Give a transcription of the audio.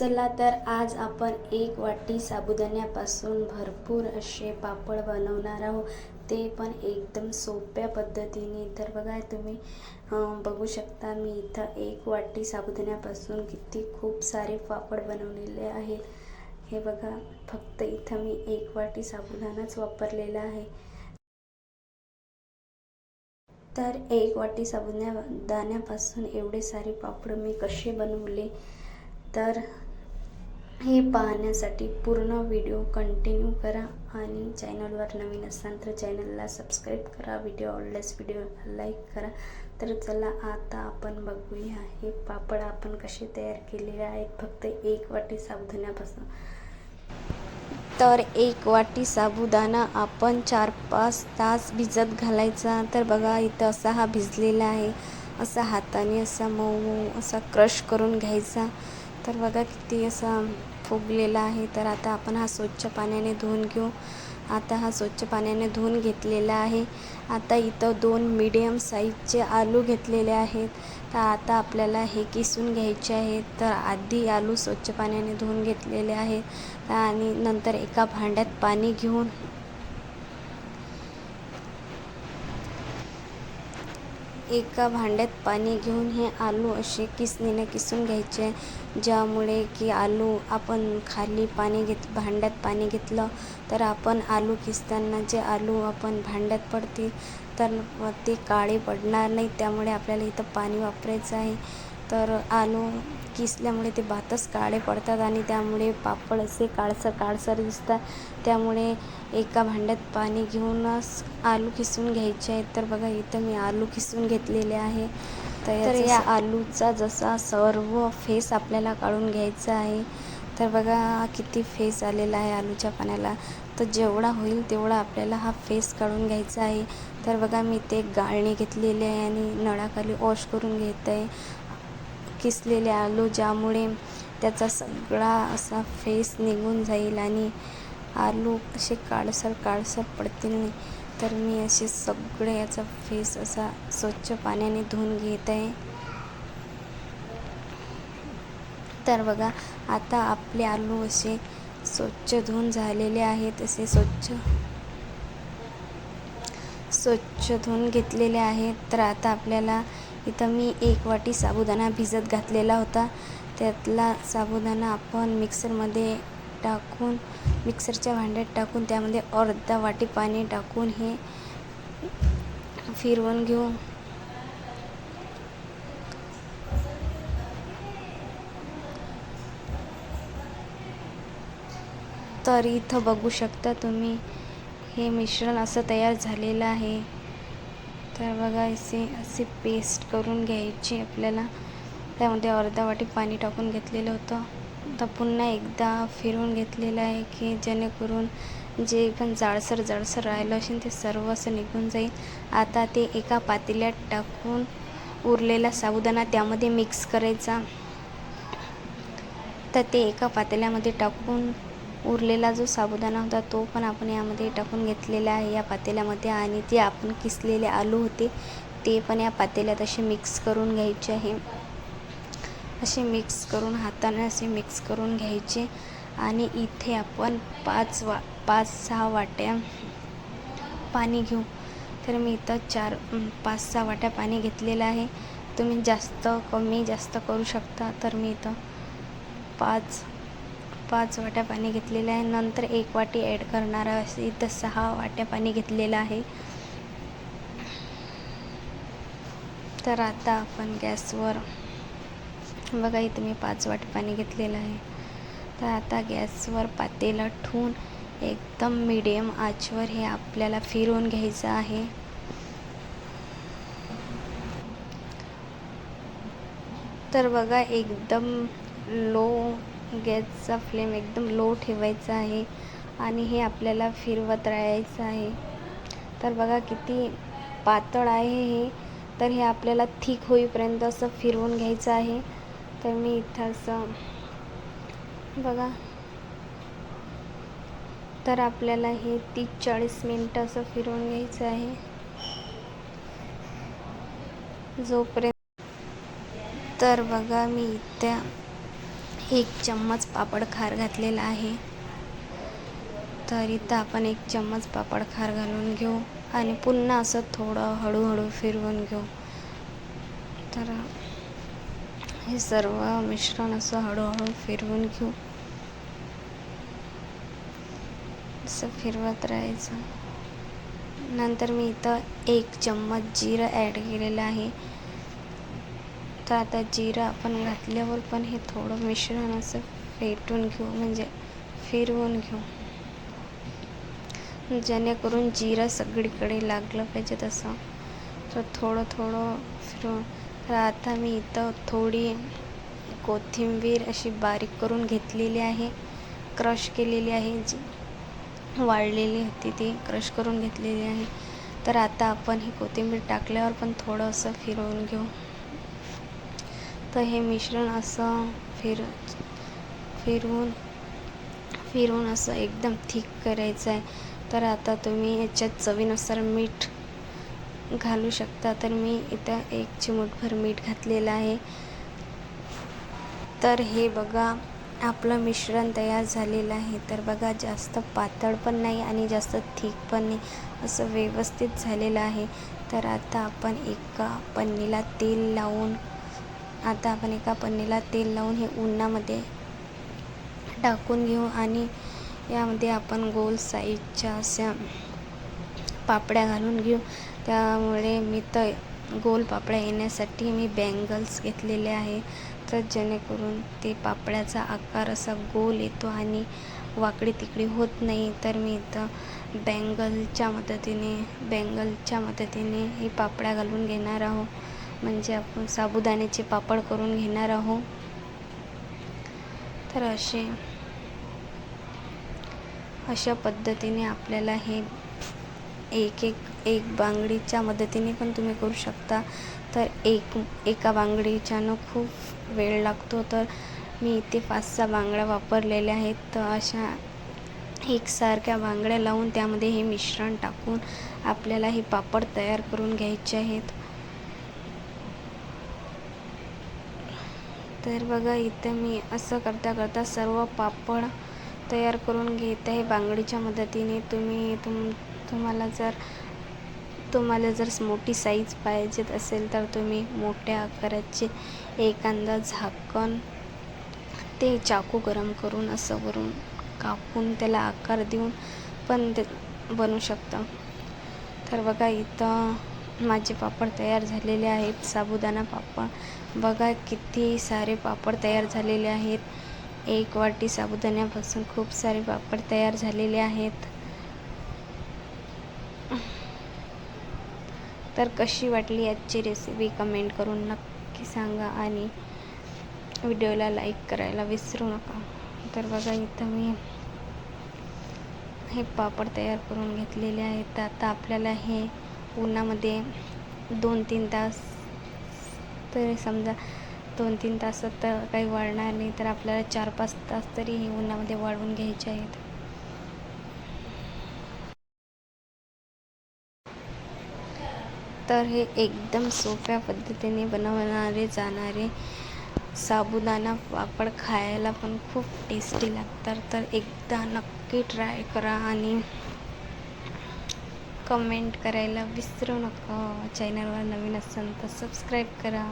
चला तर आज आपण एक वाटी साबुदाण्यापासून भरपूर असे पापड बनवणार आहोत. ते पण एकदम सोप्या पद्धतीने. तर बघा तुम्ही बघू शकता मी इथं एक वाटी साबुदाण्यापासून किती खूप सारे पापड बनवलेले आहेत. हे बघा फक्त इथं मी एक वाटी साबुदाणाच वापरलेला आहे. तर एक वाटी साबुदाण्या दाण्यापासून एवढे सारे पापड मी कसे बनवले? तर हे पाहण्यासाठी पूर्ण व्हिडिओ कंटिन्यू करा आणि चॅनलवर नवीन असाल तर चॅनलला सबस्क्राईब करा. व्हिडिओ आवडल्यास व्हिडिओला लाईक करा. तर चला आता आपण बघूया हे पापड आपण कसे तयार केलेले आहेत. फक्त एक वाटी साबुदाण्यापासून. तर एक वाटी साबुदाणा आपण चार पाच तास भिजत घालायचा. तर बघा इथं असा हा भिजलेला आहे. असा हाताने असा मऊ मऊ असा क्रश करून घ्यायचा. तर बघा किती असा फुगलेला आहे तर आता आपण हा स्वच्छ पाण्याने धुवून घेऊ. आता हा स्वच्छ पाण्याने धुवून घेतलेला आहे. आता इथं दोन मीडियम साईजचे आलू घेतलेले आहेत. तर आता आपल्याला हे किसून घ्यायचे आहेत. तर आधी आलू स्वच्छ पाण्याने धुवून घेतलेले आहेत. आणि नंतर एका भांड्यात पाणी घेऊन एका भांड्यात पाणी घेऊन हे आलू असे किसणीने किसून घ्यायचे ज्यामुळे की आलू आपण खाली पाणी घेत भांड्यात पाणी घेतलं तर आपण आलू किसताना जे आलू आपण भांड्यात पडतील तर ते काळे पडणार नाही. त्यामुळे आपल्याला इथं पाणी वापरायचं आहे. तर आलू किसल्यामुळे ते भातच काळे पडतात आणि त्यामुळे पापड असे काळसर काळसर दिसतात. त्यामुळे एका भांड्यात पाणी घेऊनच आलू किसून घ्यायचे आहेत. तर बघा इथं मी आलू किसून घेतलेले आहे. तर या आलूचा जसा सर्व फेस आपल्याला काढून घ्यायचा आहे. तर बघा किती फेस आलेला आहे आलूच्या पाण्याला. तर जेवढा होईल तेवढा आपल्याला हा फेस काढून घ्यायचा आहे. तर बघा मी ते गाळणी घेतलेली आहे आणि नळाखाली वॉश करून घेत आहे किसलेले आलू ज्यामुळे त्याचा सगळा असा फेस निघून जाईल आणि आलू असे काळसर काळसर पडतील नाही तर मी असे सगळे याचा फेस असा स्वच्छ पाण्याने धुवून घेत आहे. तर बघा आता आपले आलू असे स्वच्छ धुवून झालेले आहेत असे स्वच्छ स्वच्छ धुवून घेतलेले आहेत. तर आता आपल्याला इथं मी एक वाटी साबुदाणा भिजत घातलेला होता. त्यातला साबुदाणा आपण मिक्सरमध्ये टाकून मिक्सरच्या भांड्यात टाकून त्यामध्ये अर्धा वाटी पाणी टाकून हे फिरवून घेऊ. तर इथं बघू शकता तुम्ही हे मिश्रण असं तयार झालेलं आहे. तर बघा असे असे पेस्ट करून घ्यायची आपल्याला. त्यामध्ये अर्धा वाटी पाणी टाकून घेतलेलं होतं. तर पुन्हा एकदा फिरवून घेतलेलं आहे की जेणेकरून जे पण जाडसर जाडसर राहिलं असेल ते सर्व असं निघून जाईल. आता ते एका पातेल्यात टाकून उरलेला साबुदाणा त्यामध्ये मिक्स करायचा. तर ते एका पातेल्यामध्ये टाकून उरलेला जो साबुदाणा होता तो पण आपण यामध्ये टाकून घेतलेला आहे या पातेल्यामध्ये आणि जे आपण किसलेले आलू होते ते पण या पातेल्यात असे मिक्स करून घ्यायचे आहे. असे मिक्स करून हाताने असे मिक्स करून घ्यायचे आणि इथे आपण पाच वा पाच सहा वाट्या पाणी घेऊ. तर मी इथं चार पाच सहा वाट्या पाणी घेतलेलं आहे. तुम्ही जास्त कमी जास्त करू शकता. तर मी इथं पाच पाच वाट्या पाणी घेतलेलं आहे. नंतर एक वाटी ॲड करणार आहे. इथं सहा वाट्या पाणी घेतलेलं आहे. तर आता आपण गॅसवर बघा इथं मी पाच वाटी पाणी घेतलेलं आहे. तर आता गॅसवर पातेला ठेवून एकदम मीडियम आचवर हे आपल्याला फिरवून घ्यायचं आहे. तर बघा एकदम लो गॅसचा फ्लेम एकदम लो ठेवायचा आहे आणि हे आपल्याला फिरवत राहायचं आहे. तर बघा किती पातळ आहे हे. तर हे आपल्याला थिक होईपर्यंत असं फिरवून घ्यायचं आहे. तर मी इथं असं बघा. तर आपल्याला हे तीस चाळीस मिनटं असं फिरवून घ्यायचं आहे. जोपर्यंत तर बघा मी इथं एक चम्मच पापड खार घातलेला आहे. तर इथं आपण एक चम्मच पापड खार घालून घेऊ आणि पुन्हा असं थोडं हळूहळू फिरवून घेऊ. तर हे सर्व मिश्रण असं हळूहळू फिरवून घेऊ. असं फिरवत राहायचं. नंतर मी इथं एक चम्मच जिरं ॲड केलेलं आहे. तर आता जिरं आपण घातल्यावर पण हे थोडं मिश्रण असं फेटून घेऊ म्हणजे फिरवून घेऊ. जेणेकरून जिरं सगळीकडे लागलं पाहिजे तसं. तर थोडं थोडं फिरवून. तर आता मी इथं थोडी कोथिंबीर अशी बारीक करून घेतलेली आहे. क्रश केलेली आहे. जी वाळलेली होती ती क्रश करून घेतलेली आहे. तर आता आपण ही कोथिंबीर टाकल्यावर पण थोडं असं फिरवून घेऊ. तर हे मिश्रण असं फिर फिरवून फिरवून असं एकदम थिक करायचं आहे. तर आता तुम्ही याच्यात चवीनुसार मीठ घालू शकता. तर मी इथं एक चिमूटभर मीठ घातलेलं आहे. तर हे बघा आपलं मिश्रण तयार झालेलं आहे. तर बघा जास्त पातळ पण नाही आणि जास्त थिक पण नाही. असं व्यवस्थित झालेलं आहे. तर आता आपण एका पन्नीला तेल लावून आता आपण एका पन्नीला तेल लावून हे उन्हामध्ये टाकून घेऊ आणि यामध्ये आपण गोल साईजच्या अशा पापड्या घालून घेऊ. त्यामुळे मी तर गोल पापड्या येण्यासाठी मी बँगल्स घेतलेले आहे. तर जेणेकरून ते पापड्याचा आकार असा गोल येतो आणि वाकडी तिकडी होत नाही. तर मी इथं बँगलच्या मदतीने बँगलच्या मदतीने ही पापड्या घालून घेणार आहोत म्हणजे आपण साबुदाण्याचे पापड करून घेणार आहोत. तर असे अशा पद्धतीने आपल्याला हे एक एक एक बांगडीच्या मदतीने पण तुम्ही करू शकता. तर एक एका बांगडीच्यानं खूप वेळ लागतो. तर मी इथे पाच सहा बांगड्या वापरलेल्या आहेत. तर अशा एकसारख्या बांगड्या लावून त्यामध्ये हे मिश्रण टाकून आपल्याला हे पापड तयार करून घ्यायचे आहेत. तर बघा इथं मी असं करता करता सर्व पापड तयार करून घेत आहे बांगडीच्या मदतीने. तुम्ही तुम तुम्हाला जर तुम्हाला जर मोठी साईज पाहिजेत असेल तर तुम्ही मोठ्या आकाराचे एखादा झाकण ते चाकू गरम करून असं करून कापून त्याला आकार देऊन पण ते बनवू शकता. तर बघा इथं माझे पापड तयार झालेले आहेत साबुदाणा पापड. बघा किती सारे पापड तयार झालेले आहेत. एक वाटी साबुदाण्यापासून खूप सारे पापड तयार झालेले आहेत. तर कशी वाटली आजची रेसिपी कमेंट करून नक्की सांगा आणि व्हिडिओला लाईक करायला विसरू नका. तर बघा इथं मी हे पापड तयार करून घेतलेले आहेत. आता आपल्याला हे उन्हामध्ये दोन तीन तास तरी समजा दोन तीन तासात तर काही वळणार नाही तर आपल्याला चार पाच तास तरी हे उन्हामध्ये वाळवून घ्यायचे आहेत. तर हे एकदम सोप्या पद्धतीने बनवणारे जाणारे साबुदाणा पापड खायला पण खूप टेस्टी लागतात. तर एकदा नक्की ट्राय करा आणि कमेंट करायला विसरू नका. चॅनलवर नवीन असाल तर सबस्क्राईब करा.